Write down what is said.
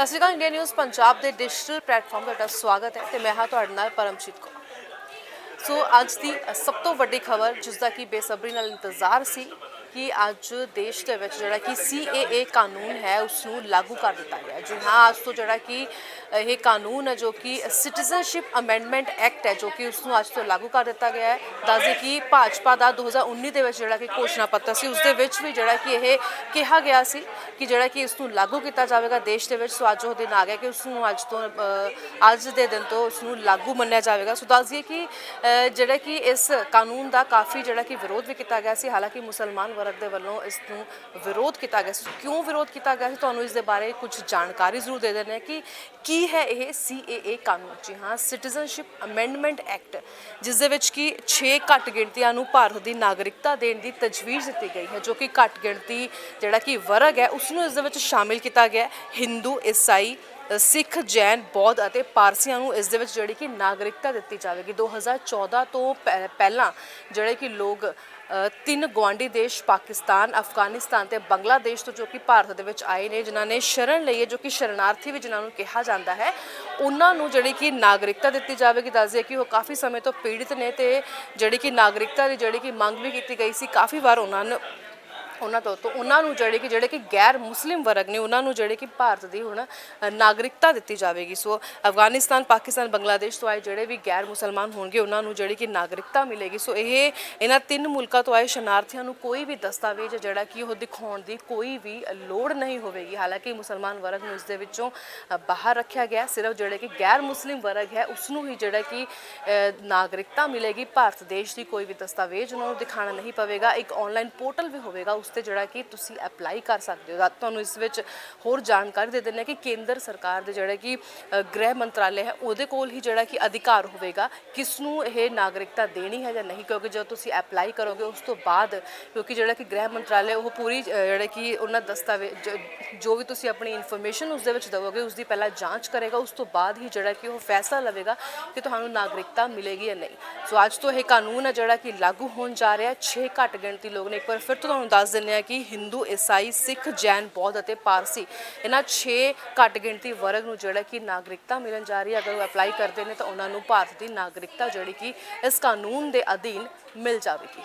ਸਤਿ ਸ਼੍ਰੀ ਅਕਾਲ India news Punjab ਦੇ digital platform ਤੇ ਤੁਹਾਡਾ ਸਵਾਗਤ ਹੈ ਤੇ ਮੈਂ ਹਾਂ ਤੁਹਾਡੇ ਨਾਲ ਪਰਮਜੀਤ ਕੌਰ। ਸੋ ਅੱਜ ਦੀ ਸਭ ਤੋਂ ਵੱਡੀ ਖਬਰ ਜਿਸ ਦਾ ਕਿ ਬੇਸਬਰੀ ਨਾਲ ਇੰਤਜ਼ਾਰ ਸੀ ਕਿ ਅੱਜ ਦੇਸ਼ ਦੇ ਵਿੱਚ ਜਿਹੜਾ ਕਿ CAA ਕਾਨੂੰਨ ਹੈ ਉਸ ਨੂੰ ਲਾਗੂ ਕਰ ਦਿੱਤਾ ਗਿਆ ਜੀ ਹਾਂ, ਅੱਜ ਤੋਂ ਜਿਹੜਾ ਕਿ ਇਹ ਕਾਨੂੰਨ ਹੈ ਜੋ ਕਿ ਸਿਟੀਜ਼ਨਸ਼ਿਪ ਅਮੈਂਡਮੈਂਟ ਐਕਟ ਹੈ, ਜੋ ਕਿ ਉਸ ਨੂੰ ਅੱਜ ਤੋਂ ਲਾਗੂ ਕਰ ਦਿੱਤਾ ਗਿਆ ਹੈ। ਦੱਸਦੇ ਕਿ ਭਾਜਪਾ ਦਾ 2019 ਦੇ ਵਿੱਚ ਜਿਹੜਾ ਕਿ ਘੋਸ਼ਣਾ ਪੱਤਰ ਸੀ ਉਸ ਦੇ ਵਿੱਚ ਵੀ ਜਿਹੜਾ ਕਿ ਇਹ ਕਿਹਾ ਗਿਆ ਸੀ ਕਿ ਜਿਹੜਾ ਕਿ ਇਸ ਨੂੰ ਲਾਗੂ ਕੀਤਾ ਜਾਵੇਗਾ ਦੇਸ਼ ਦੇ ਵਿੱਚ। ਸੋ ਅੱਜ ਉਹ ਦਿਨ ਆ ਗਿਆ ਕਿ ਉਸ ਨੂੰ ਅੱਜ ਤੋਂ ਅੱਜ ਦੇ ਦਿਨ ਤੋਂ ਉਸ ਨੂੰ ਲਾਗੂ ਮੰਨਿਆ ਜਾਵੇਗਾ। ਸੋ ਦੱਸ ਕਿ ਜਿਹੜਾ ਕਿ ਇਸ ਕਾਨੂੰਨ ਦਾ ਕਾਫੀ ਜਿਹੜਾ ਕਿ ਵਿਰੋਧ ਵੀ ਕੀਤਾ ਗਿਆ ਸੀ। ਹਾਲਾਂਕਿ ਮੁਸਲਮਾਨ ਵਰਗ ਦੇ ਵੱਲੋਂ ਇਸ ਨੂੰ ਵਿਰੋਧ ਕੀਤਾ ਗਿਆ ਸੀ। ਕਿਉਂ ਵਿਰੋਧ ਕੀਤਾ ਗਿਆ ਸੀ? ਤੁਹਾਨੂੰ ਇਸ ਦੇ ਬਾਰੇ ਕੁਝ ਜਾਣਕਾਰੀ ਜ਼ਰੂਰ ਦੇ ਦਿੰਦੇ ਹਾਂ ਕਿ ਕੀ ਹੈ ਇਹ CAA ਕਾਨੂੰਨ? ਜੀ ਹਾਂ ਸਿਟੀਜ਼ਨਸ਼ਿਪ ਅਮੈਂਡਮੈਂਟ ਐਕਟ ਜਿਸ ਦੇ ਵਿੱਚ ਕਿ 6 ਘੱਟ ਗਿਣਤੀਆਂ ਨੂੰ ਭਾਰਤ ਦੀ ਨਾਗਰਿਕਤਾ ਦੇਣ ਦੀ ਤਜਵੀਜ਼ ਦਿੱਤੀ ਗਈ ਹੈ, ਜੋ ਕਿ ਘੱਟ ਗਿਣਤੀ ਜਿਹੜਾ ਕਿ ਵਰਗ ਹੈ, ਉਸ ਨੂੰ ਇਸ ਦੇ ਵਿੱਚ ਸ਼ਾਮਿਲ ਕੀਤਾ ਗਿਆ ਹੈ। ਹਿੰਦੂ ਈਸਾਈ ਸਿੱਖ ਜੈਨ, ਬੌਧ ਅਤੇ ਪਾਰਸੀਆਂ ਨੂੰ ਇਸ ਦੇ ਵਿੱਚ ਜਿਹੜੀ ਕਿ ਨਾਗਰਿਕਤਾ ਦਿੱਤੀ ਜਾਵੇਗੀ। 2014 ਤੋਂ ਪਹਿ- ਪਹਿਲਾਂ ਜਿਹੜੇ ਕਿ ਲੋਕ ਤਿੰਨ ਗਵਾਂਡੀ ਦੇਸ਼, ਪਾਕਿਸਤਾਨ, ਅਫਗਾਨਿਸਤਾਨ ਤੇ ਬੰਗਲਾਦੇਸ਼ ਤੋਂ ਜੋ ਕਿ ਭਾਰਤ ਦੇ ਵਿੱਚ ਆਏ ਨੇ, ਜਿਨ੍ਹਾਂ ਨੇ ਸ਼ਰਨ ਲਈ ਹੈ, ਜੋ ਕਿ ਸ਼ਰਨਾਰਥੀ ਵੀ ਜਿਨ੍ਹਾਂ ਨੂੰ ਕਿਹਾ ਜਾਂਦਾ ਹੈ, ਉਹਨਾਂ ਨੂੰ ਜਿਹੜੀ ਕਿ ਨਾਗਰਿਕਤਾ ਦਿੱਤੀ ਜਾਵੇਗੀ। ਦੱਸਦੇ ਕਿ ਉਹ ਕਾਫੀ ਸਮੇਂ ਤੋਂ ਪੀੜਿਤ ਨੇ ਤੇ ਜਿਹੜੀ ਕਿ ਨਾਗਰਿਕਤਾ ਦੀ ਜਿਹੜੀ ਕਿ ਮੰਗ ਵੀ ਕੀਤੀ ਗਈ ਸੀ, ਕਾਫੀ ਵਾਰ ਉਹਨਾਂ ਨੂੰ ਉਹਨਾਂ ਤੋਂ ਤੋਂ ਉਹਨਾਂ ਨੂੰ ਜਿਹੜੇ ਕਿ ਜਿਹੜੇ ਕਿ ਗੈਰ ਮੁਸਲਿਮ ਵਰਗ ਨੇ ਉਹਨਾਂ ਨੂੰ ਜਿਹੜੇ ਕਿ ਭਾਰਤ ਦੀ ਹੁਣ ਨਾਗਰਿਕਤਾ ਦਿੱਤੀ ਜਾਵੇਗੀ। ਸੋ ਅਫਗਾਨਿਸਤਾਨ, ਪਾਕਿਸਤਾਨ, ਬੰਗਲਾਦੇਸ਼ ਤੋਂ ਆਏ ਜਿਹੜੇ ਵੀ ਗੈਰ ਮੁਸਲਮਾਨ ਹੋਣਗੇ, ਉਹਨਾਂ ਨੂੰ ਜਿਹੜੀ ਕਿ ਨਾਗਰਿਕਤਾ ਮਿਲੇਗੀ। ਸੋ ਇਹ, ਇਹਨਾਂ ਤਿੰਨ ਮੁਲਕਾਂ ਤੋਂ ਆਏ ਸ਼ਰਨਾਰਥੀਆਂ ਨੂੰ ਕੋਈ ਵੀ ਦਸਤਾਵੇਜ਼ ਜਿਹੜਾ ਕਿ ਉਹ ਦਿਖਾਉਣ ਦੀ ਕੋਈ ਵੀ ਲੋੜ ਨਹੀਂ ਹੋਵੇਗੀ। ਹਾਲਾਂਕਿ ਮੁਸਲਮਾਨ ਵਰਗ ਨੂੰ ਇਸ ਦੇ ਵਿੱਚੋਂ ਬਾਹਰ ਰੱਖਿਆ ਗਿਆ। ਸਿਰਫ ਜਿਹੜੇ ਕਿ ਗੈਰ ਮੁਸਲਿਮ ਵਰਗ ਹੈ, ਉਸ ਨੂੰ ਹੀ ਜਿਹੜਾ ਕਿ ਨਾਗਰਿਕਤਾ ਮਿਲੇਗੀ। ਭਾਰਤ ਦੇਸ਼ ਦੀ ਕੋਈ ਵੀ ਦਸਤਾਵੇਜ਼ ਉਹਨਾਂ ਨੂੰ ਦਿਖਾਉਣਾ ਨਹੀਂ ਪਵੇਗਾ। ਇੱਕ ਆਨਲਾਈਨ ਪੋਰਟਲ ਵੀ ਹੋਵੇਗਾ, ਉਸ ਤੇ ਜਿਹੜਾ ਕਿ ਤੁਸੀਂ ਅਪਲਾਈ ਕਰ ਸਕਦੇ ਹੋ। ਤੁਹਾਨੂੰ ਇਸ ਵਿੱਚ ਹੋਰ ਜਾਣਕਾਰੀ ਦੇ ਦਿੰਦੇ ਹਾਂ ਕਿ ਕੇਂਦਰ ਸਰਕਾਰ ਦੇ ਜਿਹੜਾ ਕਿ ਗ੍ਰਹਿ ਮੰਤਰਾਲੇ ਹੈ, ਉਹਦੇ ਕੋਲ ਹੀ ਜਿਹੜਾ ਕਿ ਅਧਿਕਾਰ ਹੋਵੇਗਾ, ਕਿਸ ਨੂੰ ਇਹ ਨਾਗਰਿਕਤਾ ਦੇਣੀ ਹੈ ਜਾਂ ਨਹੀਂ। ਕਿਉਂਕਿ ਜਦੋਂ ਤੁਸੀਂ ਅਪਲਾਈ ਕਰੋਗੇ, ਉਸ ਤੋਂ ਬਾਅਦ ਕਿਉਂਕਿ ਜਿਹੜਾ ਕਿ ਗ੍ਰਹਿ ਮੰਤਰਾਲੇ, ਉਹ ਪੂਰੀ ਜਿਹੜਾ ਕਿ ਉਹਨਾਂ ਦਸਤਾਵੇਜ਼ ਜੋ ਵੀ ਤੁਸੀਂ ਆਪਣੀ ਇਨਫੋਰਮੇਸ਼ਨ ਉਸ ਦੇ ਵਿੱਚ ਦੇਵੋਗੇ, ਉਸ ਦੀ ਪਹਿਲਾਂ ਜਾਂਚ ਕਰੇਗਾ, ਉਸ ਤੋਂ ਬਾਅਦ ਹੀ ਜਿਹੜਾ ਕਿ ਉਹ ਫੈਸਲਾ ਲਵੇਗਾ ਕਿ ਤੁਹਾਨੂੰ ਨਾਗਰਿਕਤਾ ਮਿਲੇਗੀ ਜਾਂ ਨਹੀਂ। ਸੋ ਅੱਜ ਤੋਂ ਇਹ ਕਾਨੂੰਨ ਹੈ ਜਿਹੜਾ ਕਿ ਲਾਗੂ ਹੋਣ ਜਾ ਰਿਹਾ ਹੈ। 6 ਘੱਟ ਗਿਣਤੀ ਲੋਕ ਨੇ। ਇੱਕ ਵਾਰ ਫਿਰ ਤੋਂ ਤੁਹਾਨੂੰ ਦੱਸ ਦਿੰਦੇ ਆ ਕਿ ਹਿੰਦੂ ਈਸਾਈ ਸਿੱਖ ਜੈਨ ਬੌਧ ਅਤੇ ਪਾਰਸੀ ਇਹਨਾਂ 6 ਘੱਟ ਗਿਣਤੀ ਵਰਗ ਨੂੰ ਜਿਹੜਾ ਕਿ ਨਾਗਰਿਕਤਾ ਮਿਲਣ ਜਾ ਰਹੀ ਹੈ। ਅਗਰ ਉਹ ਅਪਲਾਈ ਕਰਦੇ ਨੇ ਤਾਂ ਉਹਨਾਂ ਨੂੰ ਭਾਰਤ ਦੀ ਨਾਗਰਿਕਤਾ ਜਿਹੜੀ ਕਿ ਇਸ ਕਾਨੂੰਨ ਦੇ ਅਧੀਨ ਮਿਲ ਜਾਵੇਗੀ।